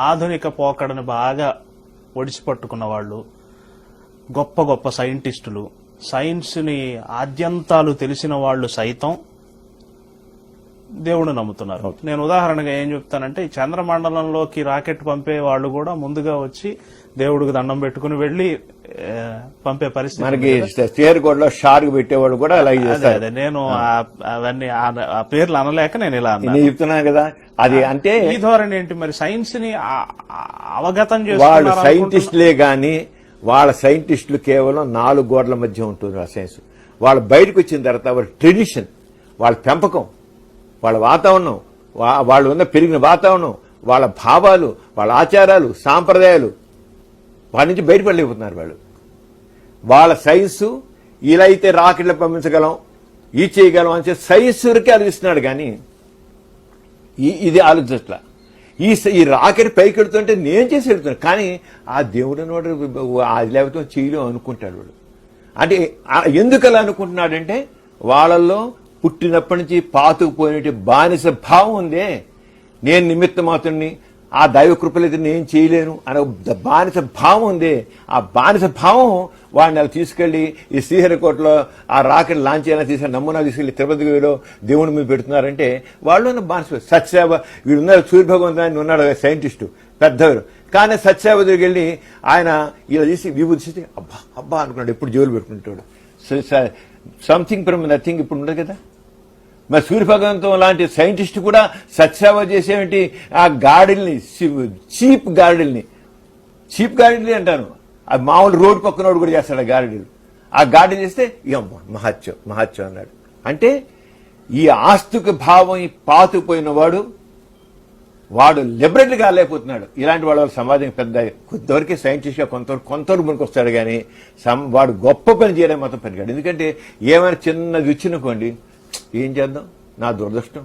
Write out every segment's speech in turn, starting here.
ఆధునిక పోకడని బాగా ఒడిచిపట్టుకున్న వాళ్ళు గొప్ప గొప్ప సైంటిస్టులు సైన్స్ని ఆద్యంతాలు తెలిసిన వాళ్ళు సైతం దేవుడు నమ్ముతున్నారు. నేను ఉదాహరణగా ఏం చెప్తానంటే ఈ చంద్రమండలంలోకి రాకెట్ పంపే వాళ్ళు కూడా ముందుగా వచ్చి దేవుడికి దండం పెట్టుకుని వెళ్ళి ఆ, పంపే పరిస్థితి మనకి చేరుకోడలో షార్క్ పెట్టేవాడు కూడా అలాగే అదే చేస్తారు. అదే. నేను అవన్నీ ఆ- పేర్లు అనలేక నేను ఇలా అన్నాను. నేను చెప్తున్నాను కదా అది అంటే ఈ ధోరణి ఏంటి మరి? సైన్స్ని అవగతం వాళ్ళు సైంటిస్టులే గాని వాళ్ళ సైంటిస్టులు కేవలం నాలుగు గోడల మధ్య ఉంటుంది ఆ సైన్స్ వాళ్ళు బయటకు వచ్చిన తర్వాత వాళ్ళ ట్రెడిషన్ వాళ్ళ పెంపకం వాళ్ళ వాతావరణం వాళ్ళు ఉన్న పెరిగిన వాతావరణం వాళ్ళ భావాలు వాళ్ళ ఆచారాలు సాంప్రదాయాలు వాళ్ళ నుంచి బయటపడలేకపోతున్నారు వాళ్ళు. వాళ్ళ సైన్సు ఇలా అయితే రాకెట్లు పంపించగలం ఈ చేయగలం అని చెప్పి సైన్స్ వరకే ఆలోచిస్తున్నాడు కానీ ఈ ఇది ఆలోచించట్లా. ఈ ఈ రాకెట్ పైకి నేను చేసి వెళ్తున్నాను కానీ ఆ దేవుడు వాడు అది లేకపోతే చేయలేం అనుకుంటాడు వాడు. అంటే ఎందుకలా ఎందుకు అలా అనుకుంటున్నాడంటే వాళ్ళల్లో పుట్టినప్పటి నుంచి పాతుకుపోయినట్టు బానిస భావం ఉందే. నేను నిమిత్త మాత్రుని ఆ దైవ కృపలైతే నేను చేయలేను అనే బానిస భావం ఉంది. ఆ బానిస భావం వాడిని అలా తీసుకెళ్ళి ఈ శ్రీహరికోటలో ఆ రాకెట్ లాంచ్ అయినా తీసుకెళ్ళి నమూనా తీసుకెళ్ళి తిరుపతిలో దేవుని మీద పెడుతున్నారంటే వాళ్ళు ఉన్న బానిస సత్యసేవ వీడు ఉన్నారు సూర్యభగవంతుని ఉన్నాడు సైంటిస్టు పెద్దవారు. కానీ సత్యసేవ దగ్గరికి వెళ్ళి ఆయన ఇలా తీసి విభూతి అబ్బా అబ్బా అనుకున్నాడు. ఎప్పుడు జోలు పెట్టుకుంటాడు. సంథింగ్ ఫ్రమ్ నథింగ్ ఇప్పుడు ఉండదు కదా? మరి సూర్యభగవంతం లాంటి సైంటిస్ట్ కూడా సత్సేవ చేసేమిటి? ఆ గాడిల్ని చీప్ గాడిల్ని. చీప్ గాడిల్ని అంటాను ఆ మామూలు రోడ్డు పక్కనోడు కూడా చేస్తాడు ఆ గాడిలు ఆ గాడి చేస్తే ఇక మహత్యం మహత్యం అన్నాడు. అంటే ఈ ఆస్తుక భావం ఈ పాతుకుపోయిన వాడు లిబరల్గా లేకపోతున్నాడు. ఇలాంటి వాళ్ళ సమాజం పెద్ద కొంతవరకు సైంటిస్ట్గా కొంతవరకు కొంతవరకు మనకు వస్తాడు కానీ వాడు గొప్ప పని చేయడం మాత్రం పనికాడు ఎందుకంటే ఏమైనా చిన్నది వచ్చినకోండి ఏం చేద్దాం? నా దురదృష్టం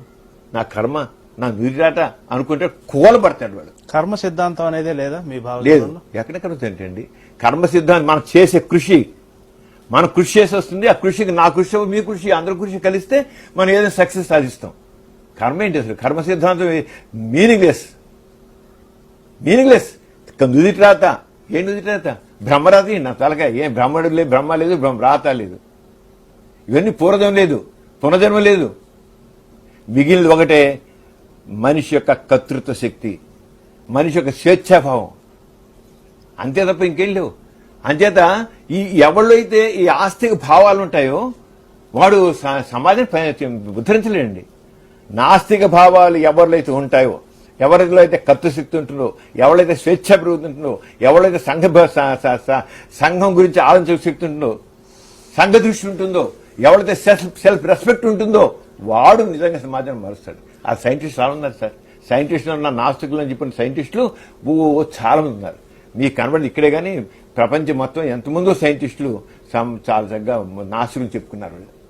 నా కర్మ నా నుదిరాట అనుకుంటే కూలబడతాడు వాడు. కర్మ సిద్ధాంతం అనేదే లేదా మీ లేదు. భావన ఎక్కడెక్కడ ఏంటండి కర్మ సిద్ధాంతం మనం చేసే కృషి. మనం కృషి చేసి వస్తుంది ఆ కృషికి నా కృషి మీ కృషి అందరి కృషి కలిస్తే మనం ఏదైనా సక్సెస్ సాధిస్తాం. కర్మ ఏంటి అసలు? కర్మ సిద్ధాంతం మీనింగ్లెస్ మీనింగ్లెస్ నుదిటి రాత ఏ నుదిటి రాత బ్రహ్మరాత నా తలకాయ. ఏం బ్రహ్మడు లేదు బ్రహ్మ లేదు బ్రహ్మ రాత లేదు. ఇవన్నీ పూర్వజం లేదు పునర్జన్మ లేదు. మిగిలినది ఒకటే మనిషి యొక్క కర్తృత్వ శక్తి మనిషి యొక్క స్వేచ్ఛాభావం. అంతే తప్ప ఇంకేం లేవు. అంచేత ఈ ఎవరిలో అయితే ఈ ఆస్తికి భావాలు ఉంటాయో వాడు స- సమాజం ఉద్ధరించలేడండి. నాస్తిక భావాలు ఎవరిలో అయితే ఉంటాయో ఎవరిలో అయితే కత్తుశక్తి ఉంటుందో ఎవరైతే స్వేచ్ఛ పెరుగుతుంటుందో ఎవరైతే సంఘ స- సంఘం గురించి ఆలోచన శక్తి ఉంటుందో సంఘ దృష్టి ఉంటుందో ఎవరైతే సెల్ఫ్ సెల్ఫ్ రెస్పెక్ట్ ఉంటుందో వాడు నిజంగా సమాజాన్ని మారుస్తాడు. ఆ సైంటిస్ట్ చాలా ఉన్నారు సార్. సైంటిస్టులు ఉన్న నాస్తికులు అని చెప్పిన సైంటిస్టులు ఓ చాలా మంది ఉన్నారు. మీకు కనబడి ఇక్కడే కానీ ప్రపంచం మొత్తం ఎంతమందో సైంటిస్టులు సమ్- చాలా చక్కగా నాస్తికులు చెప్పుకున్నారు వాళ్ళు.